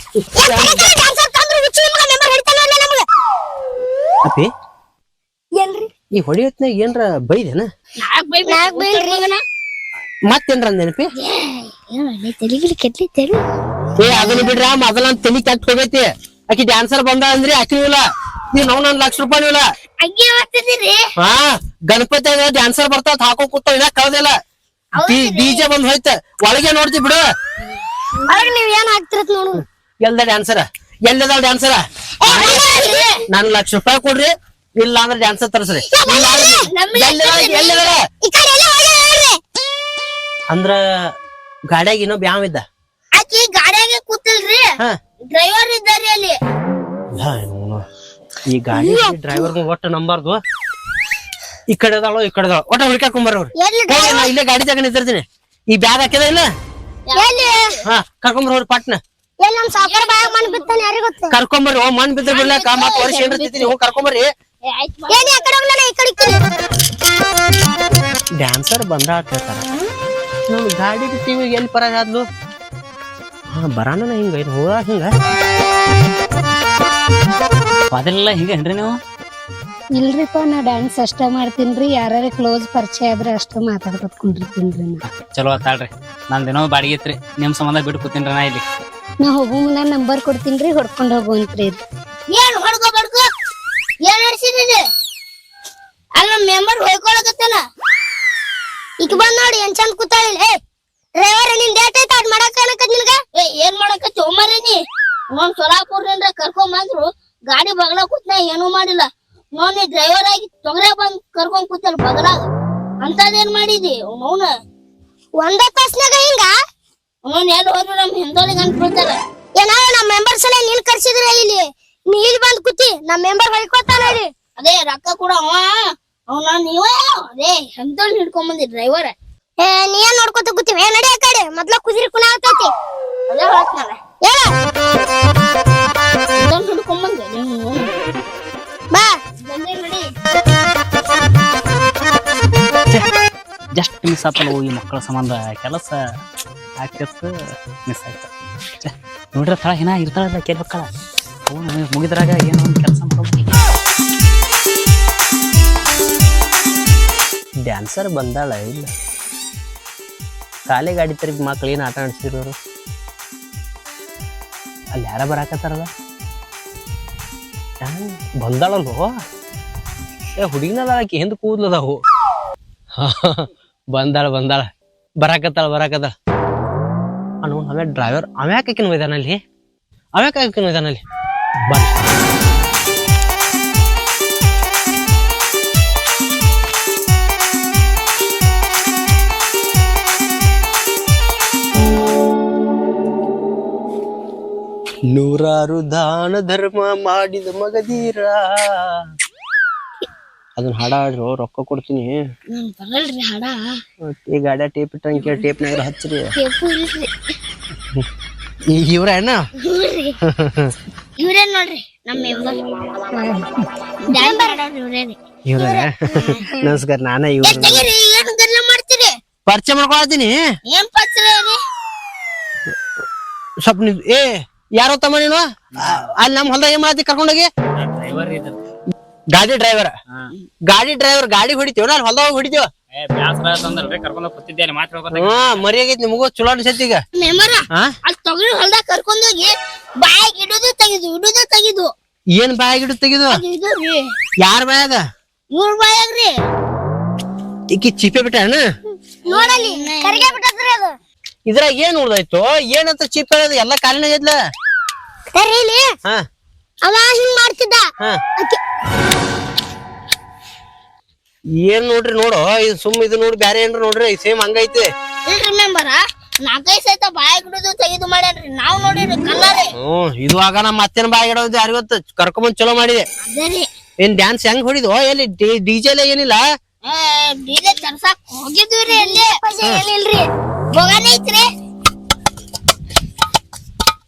ಅಪ್ಪಿ? ಎಲ್ರಿ? ಈ ಹೊಡಿಯತ್ನಾಗ ಏನ್ರ ಬೈದೇನ? ನಾಕ್ ಬೈಲ್ರಿ. ಮತ್ತೇನ್ರ ನೆನಪಿ ತೆಲಿಗಿಲಿ ಏ ಅದನ್ನ ಬಿಡ್ರ ಮೊದಲ ತಲಿ ಕೆಟ್ಟ ಹೋಗೈತಿ. ಆಕಿ ಡ್ಯಾನ್ಸರ್ ಬಂದ ಅಂದ್ರಿ ಆಕಿ ಇಲ್ಲ. ನೀವ್ ನಾವ್ ನನ್ ಲಕ್ಷ ರೂಪಾಯಿ ಇಲ್ಲ. ಹಂಗೆ ಮಾಡ್ತಿದ್ದೀರಿ? ಹಾ ಗಣಪತಿ ಡ್ಯಾನ್ಸರ್ ಬರ್ತಾವ ಹಾಕೋ ಕೂತ ಇನ್ನ ಕಳ್ದಿಲ್ಲ. ಡಿಜೆ ಬಂದ್ ಹೋಯ್ತ. ಒಳಗೆ ನೋಡ್ತಿ ಬಿಡು. ನೀವ್ ಏನ್ ಹಾಕ್ತಿರತ್ ನೋಡು. ಎಲ್ದ ಡ್ಯಾನ್ಸರ ಎಲ್ಲಿದಾವ ಡ್ಯಾನ್ಸರ ನನ್ ಲಕ್ಷ ರೂಪಾಯಿ ಕೊಡ್ರಿ ಇಲ್ಲ ಅಂದ್ರೆ ಡ್ಯಾನ್ಸರ್ ತರಿಸ್ರಿ ಅಂದ್ರೆ ಗಾಡ್ಯಾಗ ಇನ್ನೂ ಬ್ಯಾವ್ ಇದ್ದ? ಆಕಿ ಗಾಡಿಯಾಗೆ ಕೂತಿಲ್ರಿ. ಡ್ರೈವರ್ ಇದ್ದಾರಿ ಅಲ್ಲಿ. ಈ ಗಾಡಿ ಡ್ರೈವರ್ ಒಟ್ಟು ನಂಬರ್ದು ಈ ಕಡೆ ಅದಾಳೋ ಈ ಕಡೆ ಅದಾಳೋ. ಒಟ್ಟ ಹುಡುಕಾಕೊಂಬರ್ರಿ ಇಲ್ಲೇ ಗಾಡಿ ಜಾಗ ನಿಂತಿರ್ತೀನಿ. ಈ ಬ್ಯಾಗ್ ಹಾಕಿದ ಇಲ್ಲ? ಹಾ ಕರ್ಕೊಂಬರ್ ಪಟ್ನ. ಎಲ್ಲಿ ನಮ್ ಸಾವುಕಾರ ಬಾಯಾಗ ಮಣ್ಣು ಬಿತ್ತಾನೆ ಯಾರಿಗ್ ಗೊತ್ತ? ಕರ್ಕೊಂಬರ್ರಿ ಓ ಮಣ್ ಬಿದ್ರ ಬಿಡ್ಲಾಕ ಮತ್ ವರ್ಷ ಏನ್ ತಿಂತೀನಿ ಹೋಗಿ ಕರ್ಕೊಂಬರ್ರಿ. ಏನ್ ಆ ಕಡೆ ಹೋಗ್ಲ ಈ ಕಡೆ ಡ್ಯಾನ್ಸರ್ ಬಂದ ಅಂತ ಹೇಳ್ತಾರ. ನಮ್ ಗಾಡಿ ಟಿವಿ ಎಲ್ಲಿ ಪರ ಆದ್ಲು? ಹಾ ಬರಾನ ಹಿಂಗ ಇದು ಹೋಗ ಹಿಂಗ. ಅದೆಲ್ಲ ಹಿಂಗೇನ್ರಿ ನೀವು? ಇಲ್ರಿಪ್ಪ ನಾ ಡ್ಯಾನ್ಸ್ ಅಷ್ಟ ಮಾಡ್ತೀನ್ರಿ ಯಾರ್ಯಾರ ಕ್ಲೋಸ್ ಪರಿಚಯ ಆದ್ರೆ ಅಷ್ಟ ಮಾತಾಡ್ಕೊತ ಕುಂಡಿರ್ತೀನ್ರಿ ನಾ. ಚಲೋ ಆತಾಳ್ರಿ ನಂದೇನೋ ಬಾಡಿಗೆ ಐತ್ರಿ ನಿಮ್ ಸಂಬಂಧ ಬಿಟ್ಟು ಕೂತೀನ್ರಿ ನಾ ಇಲ್ಲಿ. ನಾ ಹೋಗು ಮುನ್ನ ನಂಬರ್ ರೀ ಹೊಡ್ಕೊಂಡ್ ಹೋಗುವಂತ್ರಿ ಏನ್ ಹೊಡ್ಕೊ ಬಡ್ಕೊ? ಏನ್ ನಡ್ಸಿದ್ರಿ ಅಲ್ಲ ಮೆಂಬರ್ ಹೊಯ್ಕೊಳಕತ್ತಾನ? ಈಗ ಬಂದ್ ನೋಡಿ, ಏನ್ ಚಂದ ಕೂತಾಳಿಲ್ಲ ಏ ಡ್ರೈವರ್ ನಿನ್ ಡೇಟ್ ಐತ, ಅದ್ ಮಾಡಕ್ ಅನ್ನಕತ್ ನಿನ್ಗ? ಏ, ಏನ್ ಮಾಡಕತ್ತಿ ಒಮ್ಮರೇನಿ ನೋನ್ ಸೊಲಾಪುರ್ನಿಂದ ಕರ್ಕೊಂಬಂದ್ರು ಗಾಡಿ ಬಗಲ ಕೂತ್ನ ಏನೂ ಮಾಡಿಲ್ಲ. ನೋನ್ ನೀ ಡ್ರೈವರ್ ಆಗಿ ತೊಗರೆ ಬಂದ್ ಕರ್ಕೊಂಡ್ ಕೂತಲ್ ಬಗಲಾಗ. ಅಂತದೇನ್ ಮಾಡಿದಿ? ಮೌನ ಒಂದ ತಾಸ್ನಾಗ ಹಿಂಗ? ಅವನ್ ಎಲ್ಲಿ ಹೋದ್ರು ನಮ್ ಹಿಂದೋಳಿಗೆ ನಮ್ಮ ಮೆಂಬರ್ಸ್ ಎಲ್ಲ ನೀನ್ ಕರ್ಸಿದ್ರ ಇಲ್ಲಿ ನೀ ಇಲ್ಲಿ ಬಂದ್ ಕೂತಿ ನಮ್ ಮೆಂಬರ್ ಹೊಯ್ಕೋತಾನ ನೋಡಿ ಅದೇ ರೊಕ್ಕ ಕೂಡ ಅವ. ಅವನ ನೀವೇ ಅದೇ ಹಿಡ್ಕೊಂಡ್ ಬಂದಿ ಡ್ರೈವರ್ ಏ ನೀ ಏನ್ ನೋಡ್ಕೊತ ಕೂತಿ? ಏ ನಡಿ ಆ ಕಡೆ ಮೊದ್ಲ ಕುದಿರಿ ಕುಣ ಆಗ್ತೈತಿ ಅದೇ ಹೇಳ್ತಾನ ಹೇಳ. ಹಿಂದೋಳಿ ಹಿಡ್ಕೊಂಡ್ ಬಂದೆ ಬಾ. ಬಂದೆ ನೋಡಿ. ಜಸ್ಟ್ ಮಿಸ್ ಆತಲ್ಲ ಈ ಮಕ್ಕಳ ಸಂಬಂಧ ಕೆಲಸ. ಆಕ್ಟರ್ಸ್ ಮಿಸ್ ಆಯ್ತು. ಏನ ಇರ್ತಾಳಲ್ಲ ಕೆಲ ಅವನು ಮುಗಿದ್ರಾಗ ಏನೋ ಒಂದು ಕೆಲಸ ಮಾಡ್ಬೇಕು ಡ್ಯಾನ್ಸರ್ ಬಂದಾಳ, ಇಲ್ಲ. ಖಾಲಿ ಗಾಡಿ ತರಿ ಮಕ್ಳು ಏನ್ ಆಟ ಆಡ್ಸಿರೋರು ಅಲ್ಲಿ ಯಾರ ಬರಾಕತ್ತಾರಲ್ಲ? ಬಂದಾಳಲ್ವೋ ಏ, ಹುಡುಗಿನಲ್ಲ ಆಕೆ, ಹಿಂದೆ ಕೂದ್ಲದಾವು? ಬಂದಾಳ ಬಂದಾಳ. ಬರಾಕತ್ತಾಳ ಬರಾಕತ್ತಾಳ. ಅನು ಆಮೇಲೆ ಡ್ರೈವರ್ ಅವ್ಯಾಕೆ ಆಕಿನ ಮೈದಾನಲ್ಲಿ ಅವ್ಯಾಕೆ ಆಕಿನ ಮೈದಾನಲ್ಲಿ ಬನ್ನಿ. ನೂರಾರು ದಾನ ಧರ್ಮ ಮಾಡಿದ ಮಗದೀರಾ. ಅದನ್ನ ಹಾಡ ಹಾಡ್ರು ರೊಕ್ಕ ಕೊಡ್ತೀನಿ. ನನ್ ಬರಲ್ರಿ ಈ ಟೇಪ್ ಇಟ್ಟಂಗೆ ಟೇಪ್ನಾಗ ಹಚ್ಚ್ರಿ ಟೇಪು ಇಲ್ರಿ. ಇವ್ರ ಏನ? ಇವ್ರಿ. ಇವ್ರೇನ್ ನೋಡ್ರಿ? ನಮ್ಮ ಮೆಂಬರ್ ಡ್ಯಾನ್ಸ್ ಮಾಡೋರು ಇವ್ರೇರಿ ಇವ್ರ? ನಮಸ್ಕಾರ ನಾನ ಇವ್ರ ತೆಗೀರಿ? ಏನ್ ಗದ್ಲ ಮಾಡ್ತೀರಿ? ಪರಿಚಯ ಮಾಡ್ಕೊಳತೀನಿ ಏನ್ ಸ್ವಲ್ಪ ಏ ಯಾರೋ ತಮ್ಮ ನೀನು? ಆ, ಅಲ್ಲಿ ನಮ್ಮ ಹೊಲ್ದಾಗ ಏನ್ ಮಾಡ್ತಿ? ಕರ್ಕೊಂಡೋಗಿ ಡ್ರೈವರ್ ಗಾಡಿ ಡ್ರೈವರ್ ಗಾಡಿ ಡ್ರೈವರ್ ಗಾಡಿ ಹೊಡಿತೀವ ನಾನು ಹೊಲ್ದಾಗ ಹೊಡಿತೀವ? ಏ ಬ್ಯಾಸರ ಅಂತಂದ್ರಿ ಕರ್ಕೊಂಡ್ ಕೂತಿದ್ದೆ ಅಲ್ಲಿ ಮಾತು ಹೇಳ್ಕೊತ ಹಾ ಮರಿ ಆಗೈತಿ ನಿಮಗೂ ಚಲೋ ಅನ್ಸೈತಿ ಈಗ. ತೊಗರಿ ಹೊಲ್ದಾಗ ಕರ್ಕೊಂಡೋಗಿ ಬಾಯಿಗೆ ಇಡುದು ತೆಗಿದು ಇಡುದು ತೆಗಿದು. ಏನ್ ತೆಗಿದು? ಇದು ರೀ. ಯಾರ ಬಾಯಾಗ? ಇವ್ರ ಬಾಯಾಗ್ರಿ ಈಕಿ ಚಿಪೆ ಬಿಟ್ಟ ನೋಡಲಿ ಕರಿಗೆ ಬಿಟ್ಟದ್ರಿ ಅದು. ಇದ್ರಾಗ ಏನ್ ಉಳ್ದಾಯ್ತು? ಏನಂತ ಚಿಪ್ಪೆ ಅದು ಎಲ್ಲ ಕಾಲಿನ ಇದ್ಲ? ಕರೀಲಿ ಹಾ. ಅವ ಹಿಂಗ್ ಮಾಡ್ತಿದ್ದ. ಏನ್ ನೋಡ್ರಿ ನೋಡು ಇದು ಸುಮ್ ಇದು ನೋಡಿ ಬ್ಯಾರೆ ಏನ್ರಿ ನೋಡ್ರಿ ಸೇಮ್ ಹಂಗೈತಿ. ಇಲ್ರಿ ಮೆಂಬರ ನಾಲ್ಕೈದು ಸೈತ ಬಾಯಿಗೆ ಇಡುದು ತೆಗಿದು ಮಾಡ್ಯಾನ್ರಿ. ನಾವ್ ನೋಡಿರಿ ಕಲ್ಲರಿ. ಹ್ಮ್ ಇದು ಆಗ ನಮ್ಮ ಅತ್ತೆನ ಗಿಡ ಯಾರಿಗೊತ್ತು ಕರ್ಕೊಂಬಂದ್ ಚಲೋ ಮಾಡಿದೆ. ಏನ್ ಡ್ಯಾನ್ಸ್ ಹೆಂಗ್ ಹೊಡಿದು? ಎಲ್ಲಿ ಡಿಜೆ ಎಲ್ಲ ಏನಿಲ್ಲ? ಏ ಡಿಜೆ ತರ್ಸಾಕ್ ಹೋಗಿದ್ವಿ ರೀ ಅಲ್ಲಿ ಏನಿಲ್ರಿ? ಹೋಗಾನೆ ಐತ್ರಿ.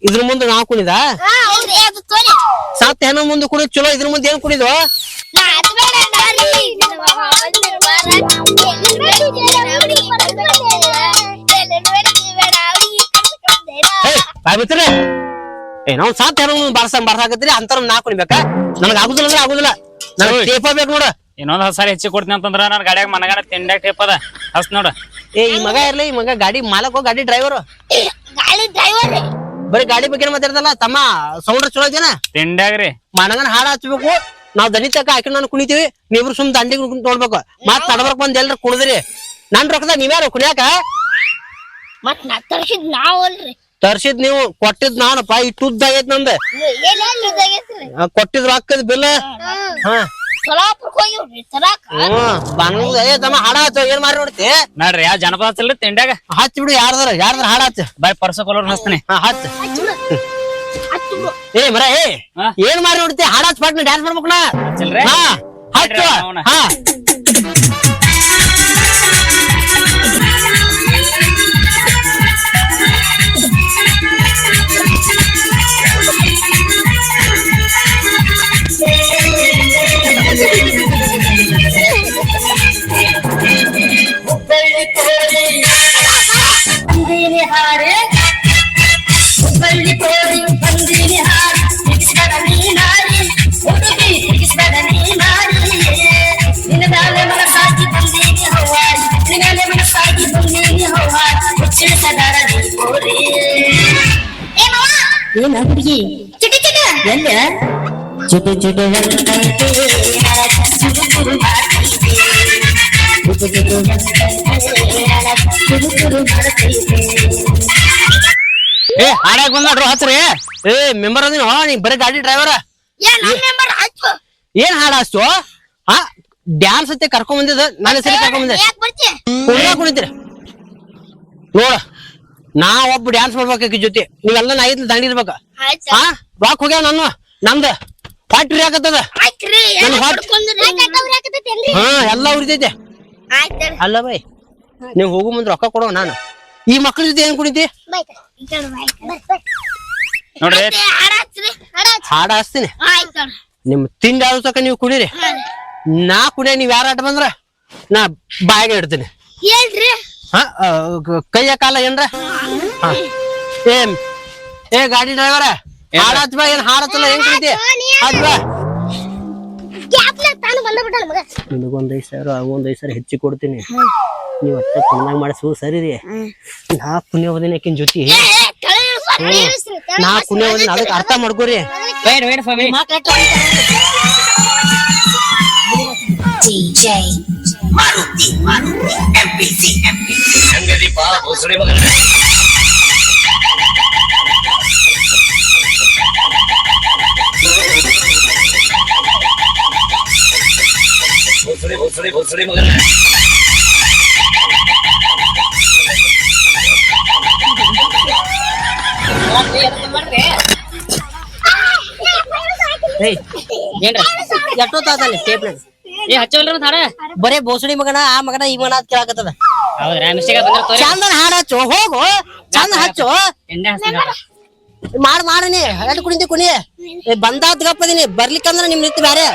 ಇದ್ರ ಮುಂದೆ ನಾವ್ ಕುಣಿದ? ಸತ್ ಹೆಣ್ಣು ಮುಂದೆ ಕುಣಿದ್ ಚಲೋ ಇದ್ರ ಮುಂದೆ ಏನ್ ಕುಣಿದು ನಾತ್ ಬೇಡ ನಾರಿ ನಿನ್ನ ಬಾಬಾ ಬಂದಿರು ಬಾರ ಎಲ್ಲಿ ಬೇಡ ಅವಳಿ ಎಲ್ಲಿ ಬೇಡ ಬೇಡ ಅವಳಿ ಕರ್ಸ್ಕೊಂಡೇನ ಏ ನಾವ್ ಸಾತ್ ಹೆಣ್ಣು ಮುಂದೆ ಬಾರ್ಸ ಬಾರ್ಸಾಕತ್ರಿ ಅಂತರ ನಾ ಕುಣಿಬೇಕ? ನನಗ್ ಆಗುದಿಲ್ಲ ಅಂದ್ರೆ ಆಗುದಿಲ್ಲ. ನನಗ್ ಟೇಪ ಬೇಕು ನೋಡ. ಇನ್ನೊಂದ್ ಹತ್ತು ಸಾರಿ ಹೆಚ್ಚಿ ಕೊಡ್ತೀನಿ ಅಂತಂದ್ರ ನನ್ನ ಗಾಡ್ಯಾಗ ಮನಗಾನ ತಿಂಡ್ಯಾಗ ಟೇಪ್ ಅದ. ಹಸ್ ನೋಡ. ಏ ಈ ಮಗ ಇರ್ಲಿ ಈ ಮಗ ಗಾಡಿ ಮಾಲಕ್ ಗಾಡಿ ಡ್ರೈವರ್ ಗಾಡಿ ಡ್ರೈವರ್ ಬರೀ ಗಾಡಿ ಬಗ್ಗೆ ಮಾತಾಡ್ದಲ್ಲ? ತಮ್ಮ ಸೌಂಡ್ ಚಲೋ ಇದೇನ ತಿಂಡ್ಯಾಗ್ರಿ. ಮನಗನ ಹಾಡ ಹಚ್ಬೇಕು. ನಾವ್ ದನಿ ತಕ ಹಾಕಿ ನಾನು ಕುಣಿತೀವಿ. ನೀವ್ರು ಸುಮ್ ದಂಡಿಗೆ ನೋಡ್ಬೇಕು. ಮತ್ ತಡಬರ್ಕ್ ಬಂದ್ ಎಲ್ರ ಕುಣದ್ರಿ. ನನ್ ರೊಕ್ಕದ ನೀವ್ಯಾರು ಕುಣಿಯಾಕ? ಮತ್ ನಾ ತರ್ಸಿದ್ ನಾವಲ್ರಿ ತರ್ಸಿದ್ ನೀವು ಕೊಟ್ಟಿದ್ ನಾನಪ್ಪ ಇಟ್ಟುದ್ದಾಗೈತ್ ನಂದ. ಕೊಟ್ಟಿದ್ ರೊಕ್ಕದ ಬಿಲ್? ಹಾ. ಸೊಲಾಪುರಕ್ಕೆ ಹೋಗಿವ್ರಿ ತರಾಕ ಹ್ಮ್ ಬಾಂಗ್ಲದ ಏ ತಮ್ಮ ಏನ್ ಮಾರಿ ನೋಡ್ತಿ? ನೋಡ್ರಿ ಯಾವ ಜನಪದ ಹಚ್ಚಲ್ರಿ ತಿಂಡ್ಯಾಗ? ಹಚ್ಚ ಬಿಡು ಯಾರ್ದಾರ ಯಾರ್ದಾರ ಹಾಡ ಹಚ್ಚ. ಬಾಯ್ ಪರ್ಸ ಕೊಲೋರ್ ಹಚ್ತೀನಿ. ಹಾ ಹಚ್ಚ. ಏ ಮರ ಏ? ಏನ್ ಮಾರಿ ನೋಡ್ತಿ? ಹಾಡ್ ಹಚ್ಚ ಪಾಟ್ನ ಡ್ಯಾನ್ಸ್ ಮಾಡ್ಬೇಕಲ್ಲ ಹಚ್ಚಲ್ರಿ? ಹಾ ಹಚ್ಚು. ಹಾ. ಏನ ಹುಡುಗಿ ಚಿಟ ಚಿಟ ಎಲ್ಲ ಚಿಟ ಚಿಟ ಏ ಹಾಡಾಗ ಬಂದ್ ನೋಡ್ರಿ ಹಚ್ರಿ. ಏ ಮೆಂಬರ್ ಅದಿನ ನೀ ಬರೀ ಗಾಡಿ ಡ್ರೈವರ್ ಏನ್ ಹಾಡ ಹಚ್ಚು ಹಾ ಡ್ಯಾನ್ಸ್ ಅತ್ತೆ ಕರ್ಕೊಂಡ್ ಬಂದಿದ ನನ್ನ ಹೆಸರು ಕರ್ಕೊಂಡ್ ಬಂದೆ. ಕುಣಿತೀರಿ. ನೋಡ ನಾ ಒಬ್ಬ ಡ್ಯಾನ್ಸ್ ಮಾಡ್ಬೇಕಾಕಿ ಜೊತೆ. ನೀವೆಲ್ಲ ನಾ ಐದ್ ದಂಡಿರ್ಬೇಕ. ಹಾ ಬಾಕ್ ಹೋಗ್ಯಾವ ನಾನು ನಮ್ದ. ಪಾಟ್ರಿ ಹಾಕತ್ತದ ಹಾ ಎಲ್ಲ ಉರಿತೈತೆ ಅಲ್ಲ ಬೈ ನೀವ್ ಹೋಗು ಮುಂದ್ ರೊಕ್ಕ ಕೊಡೋ ನಾನು. ಈ ಮಕ್ಳ ಜೊತೆ ಏನ್ ಕುಡಿತಿ? ನೋಡ್ರಿ. ಹಾಡ ಹಾಸ್ತೀನಿ. ಹಚ್ತೀನಿ ನಿಮ್ ತಿಂಡಿ ಆದ್ರೂ ತಕ ನೀವು ಕುಡೀರಿ. ನಾ ಕುಡಿಯ ನೀವ್ ಯಾರ ಆಟ ಬಂದ್ರ? ನಾ ಬಾಯಿಗೆ ಇಡ್ತೀನಿ. ಹೇಳ್ರಿ. ಹಾ ಕೈಯ ಕಾಲ ಏನ್ರ? ಏ ಗಾಡಿ ಡ್ರೈವರ? ಹಾಡ ಹಚ್ಚ ಏನ್ ಹಾಡ ಹಚ್ಚಲ್ಲ ಹೆಂಗ್ ಐದು ಸಾವಿರ ಅವಗೊಂದ್ ಐದು ಹೆಚ್ಚಿ ಕೊಡ್ತೀನಿ. ನೀವು ಅಟ್ಟ ಚೆನ್ನಾಗಿ ಮಾಡಿಸು ಸರಿ ರೀ. ನಾ ಪುಣ್ಯ ಓದಿನ ಆಕಿನ ಜೊತೆ ನಾ ಪುಣ್ಯ ಓದಿನ ಅದಕ್ಕೆ ಅರ್ಥ ಮಾಡ್ಕೋರಿ ವೇಟ್ ವೇಟ್ ಸ್ವಾಮಿ. DJ Maruti ಬಾ ಭೋಸಳೆ ಮಗನ. ಹೊಸರಿ ಹೊಸರಿ ಹೊಸರಿ ಏ ಹಚ್ಚವಲ್ರ ಹಾಡ ಬರೇ ಬೋಸಡಿ ಮಗನ ಆ ಮಗನ ಈ ಮಗನ ಕೇಳಾಕತ್ತದ. ಹೌದ್ರಾ? ಮಿಸ್ಟೇಕ್ ಬಂದ್ರ ತೋರಿ. ಚಂದನ ಹಾಡ ಹಚ್ಚು ಹೋಗು ಚಂದ ಹಚ್ಚು. ಮಾಡ ಹಚ್ಚ ಮಾಡ್ ಮಾಡನಿ ಎರಡು ಕುಣಿತಿ ಕುಣಿ. ಬಂದಾದ್ ಗಪ್ಪದಿನಿ ಬರ್ಲಿಕ್ಕಂದ್ರ ನಿಮ್ ನಿಂತು ಬ್ಯಾರೆ.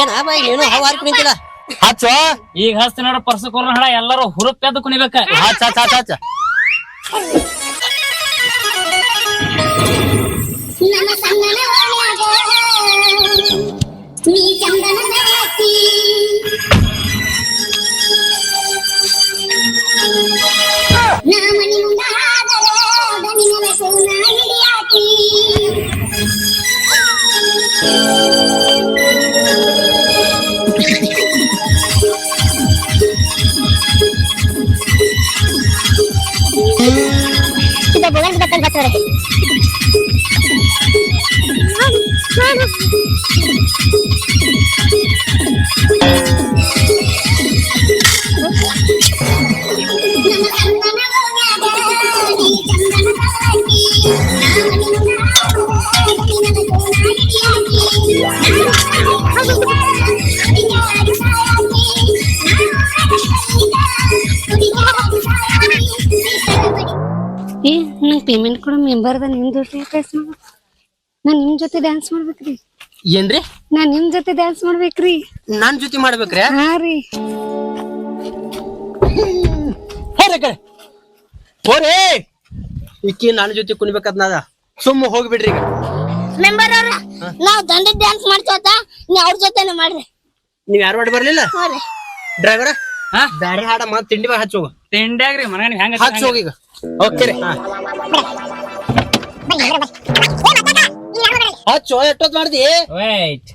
ಏನ ಬಾಯ್ ನೀನು ಹವಾರಿ ಕುಣಿತಿಲ್ಲ ಹಚ್ಚು. ಈಗ ಹಸ್ತಿ ನೋಡ ಪರ್ಸು ಕೊರೋನ ಹಡ ಎಲ್ಲಾರು ಹುರುಪ್ ಎದ್ದು ಕುಣಿಬೇಕ. ಹಚ್ಚ ಹಚ್ಚ ಹಚ್ಚ ಹಚ್ಚ. ನನ್ನ ಸಂಗನ ಓಣ್ಯಾಗ ನೀ ಚಂದನ ನಾ ಮನಿ ಮುಂದಾದರೆ ದನಿನ ಸೋನ ಹಿಡಿಯಾಕಿ. ಇದು ಬುಲೆಟ್ ಬಟ್ಟಲ್ ಬರ್ತದೆ ಏ ಪೇಮೆಂಟ್ ಕೊಡೋ ಮೆಂಬರ್ದ ನಿಮ್ ಜೊತೆ ಡ್ಯಾನ್ಸ್ ಮಾಡ್ಬೇಕು. ನಾ ನಿಮ್ ಜೊತೆ ಡ್ಯಾನ್ಸ್ ಮಾಡ್ಬೇಕ್ರಿ. ಏನ್ರಿ? ನಾ ನಿಮ್ ಜೊತೆ ಡ್ಯಾನ್ಸ್ ಮಾಡ್ಬೇಕ್ರಿ. ನನ್ ಜೊತೆ ಮಾಡ್ಬೇಕ್ರಿ? ಹಾ ರೀ. ಹೋರಿ ಕಡೆ. ಹೋರಿ. ಇಕ್ಕಿ ನನ್ನ ಜೊತೆ ಕುಣಿಬೇಕದ್ನಾದ ಸುಮ್ಮ ಹೋಗ್ಬಿಡ್ರಿ ಈಗ. ಮೆಂಬರ್ ಅವ್ರ ನಾವ್ ದಂಡ ಡ್ಯಾನ್ಸ್ ಮಾಡ್ತೇವತ್ತ ನೀವ್ ಅವ್ರ ಜೊತೆನೆ ಮಾಡ್ರಿ. ನೀವ್ ಯಾರು ಮಾಡಿ ಬರ್ಲಿಲ್ಲ? ಡ್ರೈವರ್ ಡ್ರೈವರ ಹಾ? ಬ್ಯಾರೆ ಹಾಡ ಮತ್ ತಿಂಡಿ ಹಚ್ಚೋಗ ತಿಂಡ್ಯಾಗ್ರಿ ಮನೆ ಹೆಂಗ ಹಚ್ಚ ಹೋಗಿ ಈಗ. ಓಕೆ ರೀ. ಹಚ್ಚೋ ಎಷ್ಟೊತ್ ಮಾಡ್ದಿ? ವೈಟ್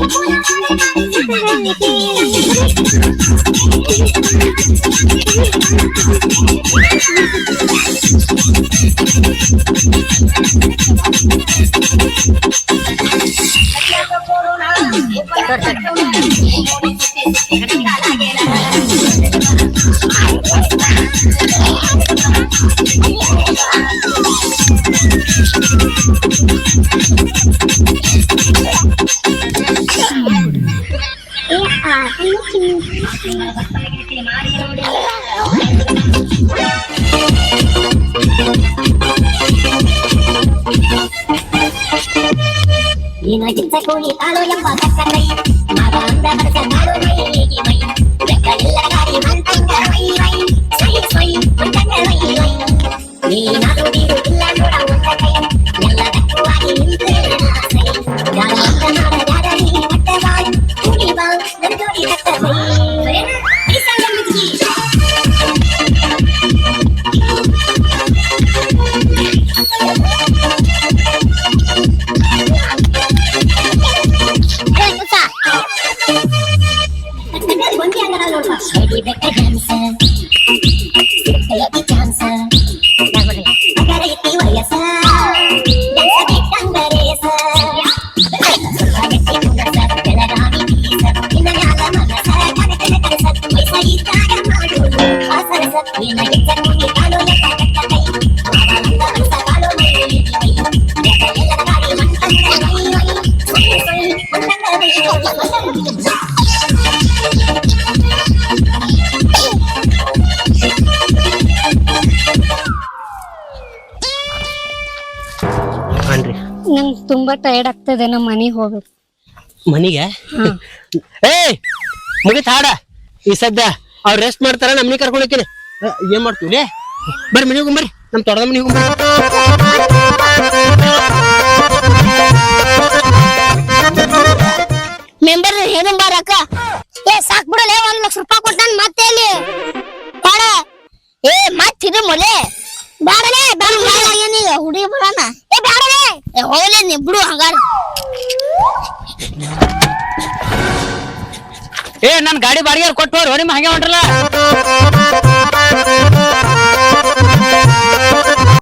ಕೂಲಿ ಕಾಳು ಎಂಬ ಕಕ್ಕನೈ ಮಗ ಅಂದ ಬರಸ ಕಾಳು ಮೈ ನಂಗೆ ತುಂಬಾ ಟೈರ್ಡ್ ಆಗ್ತದೆ ನಮ್ಮ ಮನೆಗೆ ಹೋಗ್ಬೇಕು. ಮನಿಗೆ? ಏ ಮುಗಿತ ಹಾಡ. ಈ ಸದ್ಯ ಅವ್ರ ರೆಸ್ಟ್ ಮಾಡ್ತಾರ ನಮ್ಮನಿ ಕರ್ಕೊಂಡು ಹೋಗ್ತೀನಿ. ಏನ್ ಮಾಡ್ತೀವಿ ಬರ್ರಿ ಮನೆಗೆ ಹೋಗ್ಬರ್ರಿ ನಮ್ ತೊಡದ ಮನೆಗೆ ಹೋಗ್ಬರ್ರಿ ಮೆಂಬರ್ ಏನು ಬಾರಕ್ಕ ಏ ಸಾಕ್ ಬಿಡಲೆ ಒಂದ್ ಲಕ್ಷ ರೂಪಾಯಿ ಕೊಟ್ಟಾನ ಮತ್ತೆ ಇಲ್ಲಿ. ಬಾಳ. ಏ ಮತ್ ಇದು ಮೊಲೆ ಬಾಡಲೇ ಬಾಳ ಬಾಳ ಏನೀಗ ಹುಡುಗಿ ಬರೋಣ ಬ್ಯಾಡವೇ ಹೋಗ್ಲಿ ಬಿಡು ಹಂಗಾರ ಏ ನನ್ನ ಗಾಡಿ ಬಾಡಿಗೆ ಕೊಟ್ಟು ಹೋರಿ ನಿಮ್ಮ ಹಂಗೆ ಹೊಂಟ್ರಲ್ಲ?